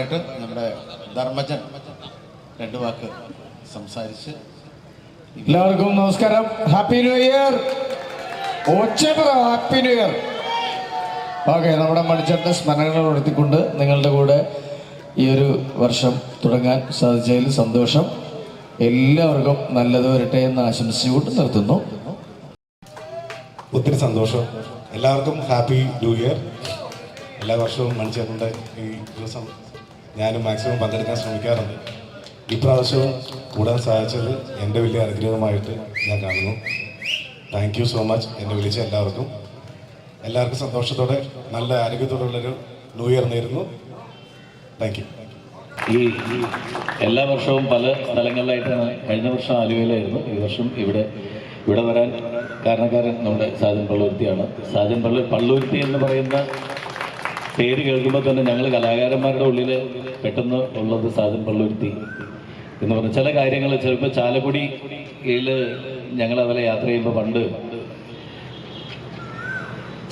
അധികം നമ്മുടെ ധർമ്മജൻ രണ്ട് വാക്ക് സംസാരിച്ച് എല്ലാവർക്കും നമസ്കാരം. Happy new year happy new year okay നമ്മുടെ മണിച്ചേട്ടന്റെ സ്മരണകൾ ഉയർത്തിക്കൊണ്ട് നിങ്ങളുടെ കൂടെ ഈ ഒരു വർഷം തുടങ്ങാൻ സാധിച്ചതിൽ സന്തോഷം. എല്ലാവർക്കും നല്ലത് വരട്ടെ എന്ന് ആശംസിച്ചുകൊണ്ട് നിർത്തുന്നു. ഒത്തിരി സന്തോഷം. എല്ലാവർക്കും ഹാപ്പി ന്യൂ ഇയർ എല്ലാ വർഷവും മണിച്ചേട്ടന്റെ ഈ ദിവസം ഞാനും മാക്സിമം പങ്കെടുക്കാൻ ശ്രമിക്കാറുണ്ട്. ഇപ്രാവശ്യവും കൂടാൻ സാധിച്ചത് എന്റെ വലിയ അനുഗ്രഹമായിട്ട് ഞാൻ കാണുന്നു. താങ്ക് യു സോ മച്ച് എന്നെ വിളിച്ച എല്ലാവർക്കും. എല്ലാവർക്കും സന്തോഷത്തോടെ നല്ല ആരോഗ്യത്തോടുള്ളൊരു ന്യൂ ഇയർ നേരുന്നു. താങ്ക് യു ഈ എല്ലാ വർഷവും പല സ്ഥലങ്ങളിലായിട്ടാണ് കഴിഞ്ഞ വർഷം ആലുവയിലായിരുന്നു. ഈ വർഷം ഇവിടെ ഇവിടെ വരാൻ കാരണക്കാരൻ നമ്മുടെ സാജൻ പള്ളുരുത്തിയാണ്. സാജൻ പള്ളു പള്ളുരുത്തി എന്ന് പറയുന്ന പേര് കേൾക്കുമ്പോൾ തന്നെ ഞങ്ങൾ കലാകാരന്മാരുടെ ഉള്ളിൽ പെട്ടെന്ന് ഉള്ളത് സാജൻ പള്ളുരുത്തി എന്ന് പറഞ്ഞ ചില കാര്യങ്ങൾ ചിലപ്പോൾ ചാലക്കുടിയിൽ ഞങ്ങൾ അതുപോലെ യാത്ര ചെയ്യുമ്പോൾ പണ്ട്.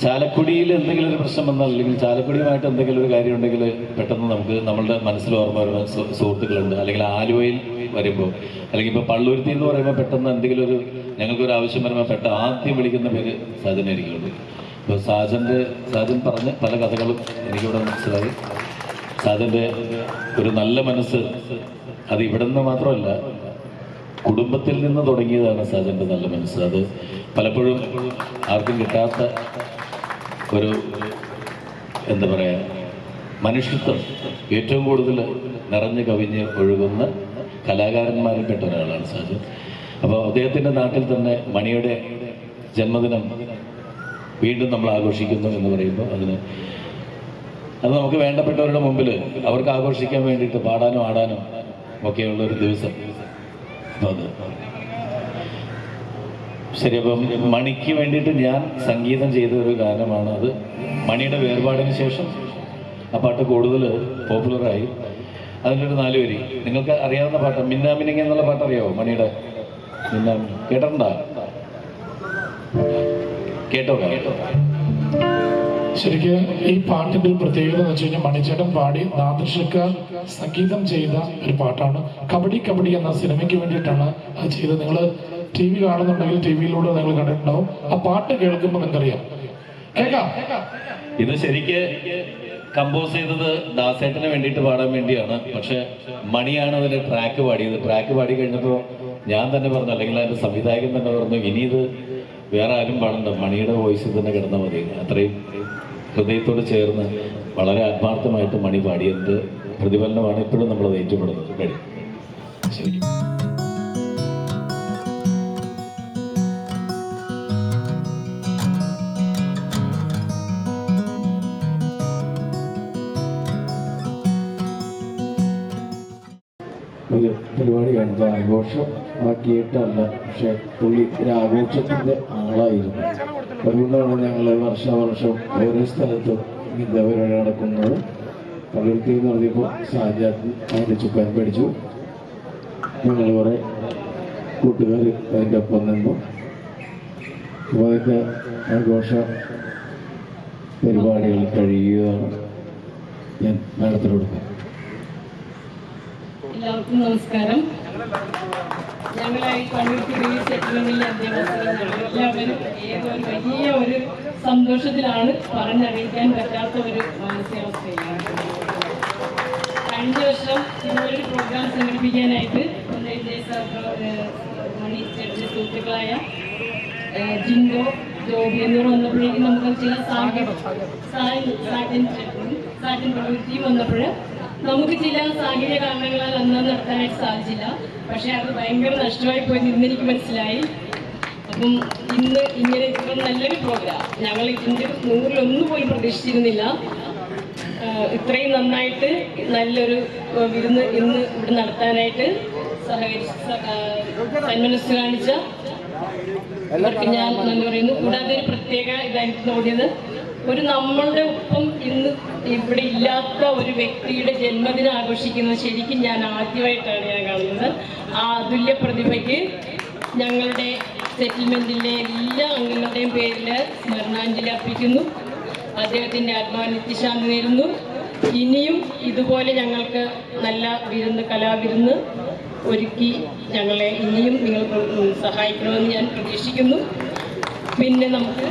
ചാലക്കുടിയിൽ എന്തെങ്കിലും ഒരു പ്രശ്നം വന്നാൽ അല്ലെങ്കിൽ ചാലക്കുടിയുമായിട്ട് എന്തെങ്കിലും ഒരു കാര്യം ഉണ്ടെങ്കിൽ പെട്ടെന്ന് നമുക്ക് നമ്മളുടെ മനസ്സിൽ ഓർമ്മ വരുന്ന സുഹൃത്തുക്കളുണ്ട്. അല്ലെങ്കിൽ ആലുവയിൽ വരുമ്പോൾ അല്ലെങ്കിൽ ഇപ്പോൾ പള്ളൂരുത്തി എന്ന് പറയുമ്പോൾ പെട്ടെന്ന് എന്തെങ്കിലും ഒരു ഞങ്ങൾക്കൊരു ആവശ്യം വരുമ്പോൾ പെട്ടെന്ന് ആദ്യം വിളിക്കുന്ന പേര് സാജനായിരിക്കുള്ളൂ ഇപ്പോൾ സാജന്റെ സാജൻ പറഞ്ഞ പല കഥകളും എനിക്കിവിടെ മനസ്സിലായി. സാജന്റെ ഒരു നല്ല മനസ്സ് അത് ഇവിടെ നിന്ന് മാത്രമല്ല കുടുംബത്തിൽ നിന്ന് തുടങ്ങിയതാണ് സാജന്റെ നല്ല മനസ്സ്. അത് പലപ്പോഴും ആർക്കും കിട്ടാത്ത ഒരു എന്താ പറയുക മനുഷ്യത്വം ഏറ്റവും കൂടുതൽ നിറഞ്ഞു കവിഞ്ഞ് ഒഴുകുന്ന കലാകാരന്മാരിൽപ്പെട്ട ഒരാളാണ് സാജൻ. അപ്പോൾ അദ്ദേഹത്തിന്റെ നാട്ടിൽ തന്നെ മണിയുടെ ജന്മദിനം വീണ്ടും നമ്മൾ ആഘോഷിക്കുന്നു എന്ന് പറയുമ്പോൾ അതിന് അത് നമുക്ക് വേണ്ടപ്പെട്ടവരുടെ മുമ്പിൽ അവർക്ക് ആഘോഷിക്കാൻ വേണ്ടിയിട്ട് പാടാനും ആടാനും ഒക്കെയുള്ള ഒരു ദിവസം. അപ്പോൾ അത്. ശരി അപ്പം മണിക്ക് വേണ്ടിയിട്ട് ഞാൻ സംഗീതം ചെയ്ത ഒരു ഗാനമാണ് അത്. മണിയുടെ വേർപാടിന് ശേഷം ആ പാട്ട് കൂടുതൽ പോപ്പുലറായി. അതിലൊരു നാല് വരി. നിങ്ങൾക്ക് അറിയാവുന്ന പാട്ട് മിന്നാമിനിങ് എന്നുള്ള പാട്ട് അറിയാവോ മണിയുടെ? മിന്നാമിനി കേട്ടിട്ടുണ്ടോ? കേട്ടോ കേട്ടോ. ശരിക്കും ഈ പാട്ടിന്റെ ഒരു പ്രത്യേകത എന്ന് വെച്ച് കഴിഞ്ഞാൽ മണിച്ചേട്ടൻ പാടി നാദൃശക്കാർ സംഗീതം ചെയ്ത ഒരു പാട്ടാണ്. കബഡി കബഡി എന്ന സിനിമയ്ക്ക് വേണ്ടിയിട്ടാണ് അത് ചെയ്തത്. നിങ്ങൾ ടി വി കാണുന്നുണ്ടെങ്കിൽ ടി വിയിലൂടെ നിങ്ങൾ കണ്ടിട്ടുണ്ടാവും. ആ പാട്ട് കേൾക്കുമ്പോൾ നിങ്ങൾക്കറിയാം. കേൾക്കാം. ഇത് ശരിക്ക് കമ്പോസ് ചെയ്തത് ദാസേട്ടന് വേണ്ടിയിട്ട് പാടാൻ വേണ്ടിയാണ്. പക്ഷെ മണിയാണ് അതിന്റെ ട്രാക്ക് പാടിയത്. ട്രാക്ക് പാടി കഴിഞ്ഞപ്പോൾ ഞാൻ തന്നെ പറഞ്ഞു അല്ലെങ്കിൽ അതിന്റെ സംവിധായകൻ തന്നെ പറഞ്ഞു ഇനി ഇത് വേറെ ആരും പാടണ്ട മണിയുടെ വോയിസിൽ തന്നെ കിടന്നാൽ മതി. അത്രയും ഹൃദയത്തോട് ചേർന്ന് വളരെ ആത്മാർത്ഥമായിട്ട് മണി പാടിയത് പ്രതിഫലനമാണ് ഇപ്പോഴും നമ്മളത് ഏറ്റുപെടുന്നത് കഴിയും പരിപാടി കണ്ടത് ആഘോഷം ആക്കിയിട്ടല്ല പക്ഷെ പുള്ളി ഒരു ആഘോഷത്തിന്റെ ആളായിരുന്നു. അതുകൊണ്ടാണ് ഞങ്ങൾ വർഷാവർഷം ഓരോ സ്ഥലത്തും ഇന്ത്യ പരിപാടി നടക്കുന്നത്. എന്ന് പറഞ്ഞപ്പോൾ സാജാത്ത് അതിന്റെ ചുക്കാൻ പഠിച്ചു ഞങ്ങൾ കുറെ കൂട്ടുകാർ അതിന്റെ ഒപ്പം നിന്നു. അപ്പോൾ അതിന്റെ ആഘോഷ പരിപാടികൾ കഴിയുകയാണ് ഞാൻ നടത്തിക്കൊടുക്കുന്നത് എല്ലാവർക്കും നമസ്കാരം. ഞങ്ങളായി പണിയെടുക്കുന്ന സെറ്റിൽമെന്റിലെ അധ്യാപകർ എല്ലാവരും ഏതൊരു വലിയ ഒരു സന്തോഷത്തിലാണ് പറഞ്ഞറിയിക്കാൻ പറ്റാത്ത ഒരു മാനസികാവസ്ഥയിലാണ്. കഴിഞ്ഞ വർഷം ഇതുപോലൊരു പ്രോഗ്രാം സംഘടിപ്പിക്കാനായിട്ട് സുഹൃത്തുക്കളായ ജിൻഡോ ജോബി എന്നിവർ വന്നപ്പോഴേക്കും നമുക്ക് ചില സാഹചര്യം സാറ്റിൻ സാറ്റിൻ പ്രവൃത്തിയും വന്നപ്പോൾ നമുക്ക് ചില സാഹചര്യ കാരണങ്ങളാൽ അന്ന് നടത്താനായിട്ട് സാധിച്ചില്ല. പക്ഷെ അത് ഭയങ്കര നഷ്ടമായി പോയി ഇന്ന് എനിക്ക് മനസ്സിലായി. അപ്പം ഇന്ന് ഇങ്ങനെ ഇത്ര നല്ലൊരു പ്രോഗ്രാം ഞങ്ങൾ ഇതിന്റെ നൂറിലൊന്നും പോയി പ്രതീക്ഷിച്ചിരുന്നില്ല. ഇത്രയും നന്നായിട്ട് നല്ലൊരു വിരുന്ന് ഇന്ന് ഇവിടെ നടത്താനായിട്ട് സഹകരിച്ച സന്മനസ് കാണിച്ച അവർക്ക് ഞാൻ നന്ദി പറയുന്നു. കൂടാതെ ഒരു പ്രത്യേക ഇതായിട്ട് തോന്നിയത് ഒരു നമ്മളുടെ ഒപ്പം ഇന്ന് ഇവിടെ ഇല്ലാത്ത ഒരു വ്യക്തിയുടെ ജന്മദിനം ആഘോഷിക്കുന്നത് ശരിക്കും ഞാൻ ആദ്യമായിട്ടാണ് ഞാൻ കാണുന്നത്. ആ അതുല്യ പ്രതിഭയ്ക്ക് ഞങ്ങളുടെ സെറ്റിൽമെന്റിലെ എല്ലാ അംഗങ്ങളുടെയും പേരിൽ സ്മരണാഞ്ജലി അർപ്പിക്കുന്നു. അദ്ദേഹത്തിന്റെ ആത്മാനിത്യശാന്തി നേരുന്നു. ഇനിയും ഇതുപോലെ ഞങ്ങൾക്ക് നല്ല വിരുന്ന് കലാവിരുന്ന് ഒരുക്കി ഞങ്ങളെ ഇനിയും നിങ്ങൾക്ക് സഹായിക്കണമെന്ന് ഞാൻ പ്രതീക്ഷിക്കുന്നു. പിന്നെ നമുക്ക്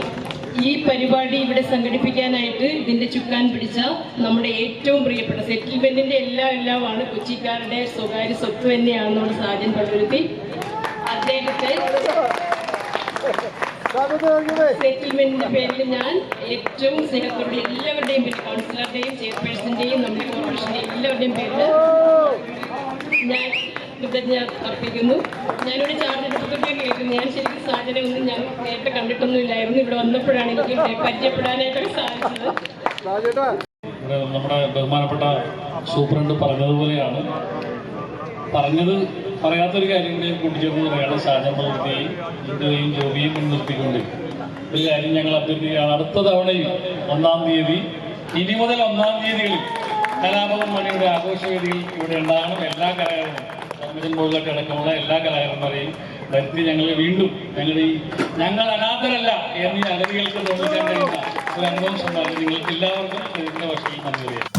ഈ പരിപാടി ഇവിടെ സംഘടിപ്പിക്കാനായിട്ട് ഇതിന്റെ ചുക്കാൻ പിടിച്ച നമ്മുടെ ഏറ്റവും പ്രിയപ്പെട്ട സെറ്റിൽമെന്റിന്റെ എല്ലാം എല്ലാമാണ് കൊച്ചിക്കാരുടെ സ്വകാര്യ സ്വത്ത് തന്നെയാണ് നമ്മുടെ സാജൻ പള്ളുരുത്തി അദ്ദേഹത്തെ സെറ്റിൽമെന്റിന്റെ പേരിൽ ഞാൻ ഏറ്റവും സ്നേഹത്തോടെ എല്ലാവരുടെയും പേര് കൗൺസിലറുടെയും ചെയർപേഴ്സന്റെയും നമ്മുടെ കോർപ്പറേഷന്റെയും എല്ലാവരുടെയും പേരിൽ ഞാൻ കൃതജ്ഞത അർപ്പിക്കുന്നു. ഞാനിവിടെ ചാർജ് എടുത്തിട്ടൊക്കെ കേൾക്കുന്നു. ഞാൻ ശരിക്കും സാധനം ഒന്നും ഞാൻ നേരത്തെ കണ്ടിട്ടൊന്നുമില്ലായിരുന്നു. ഇവിടെ വന്നപ്പോഴാണ് എനിക്ക് പരിചയപ്പെടാനായിട്ടൊക്കെ സാധിച്ചത്. നമ്മുടെ ബഹുമാനപ്പെട്ട സൂപ്രണ്ട് പറഞ്ഞതുപോലെയാണ്. പറഞ്ഞത് പറയാത്തൊരു കാര്യം കൂടി കൂട്ടിച്ചേർന്ന് പറയാണ് ഷാജൻ പ്രവൃത്തിയെയും ഇന്ത്യയും ജോബിയും മുൻനിർത്തിക്കൊണ്ട്. ഒരു കാര്യം ഞങ്ങൾ അഭ്യർത്ഥിക്കുകയാണ്. അടുത്ത തവണയും ഒന്നാം തീയതി ഇനി മുതൽ ഒന്നാം തീയതികളിൽ കലാഭവൻ മണിയുടെ ആഘോഷവേദിയിൽ ഇവിടെ ഉണ്ടാകണം. എല്ലാ കലാകാരനും ധർമ്മജൻ മുകളിലൊക്കെ അടക്കമുള്ള എല്ലാ കലാകാരന്മാരെയും വരുത്തി ഞങ്ങൾ വീണ്ടും ഞങ്ങളുടെ ഈ ഞങ്ങൾ അനാഥരല്ല എന്നീ അനവികൾക്ക് തോന്നിക്കാൻ കഴിയുന്ന ഒരു അനുഭവം സമ്മാനിച്ചു നിങ്ങൾക്ക് എല്ലാവർക്കും ഇതിന്റെ വശത്തിൽ നന്ദി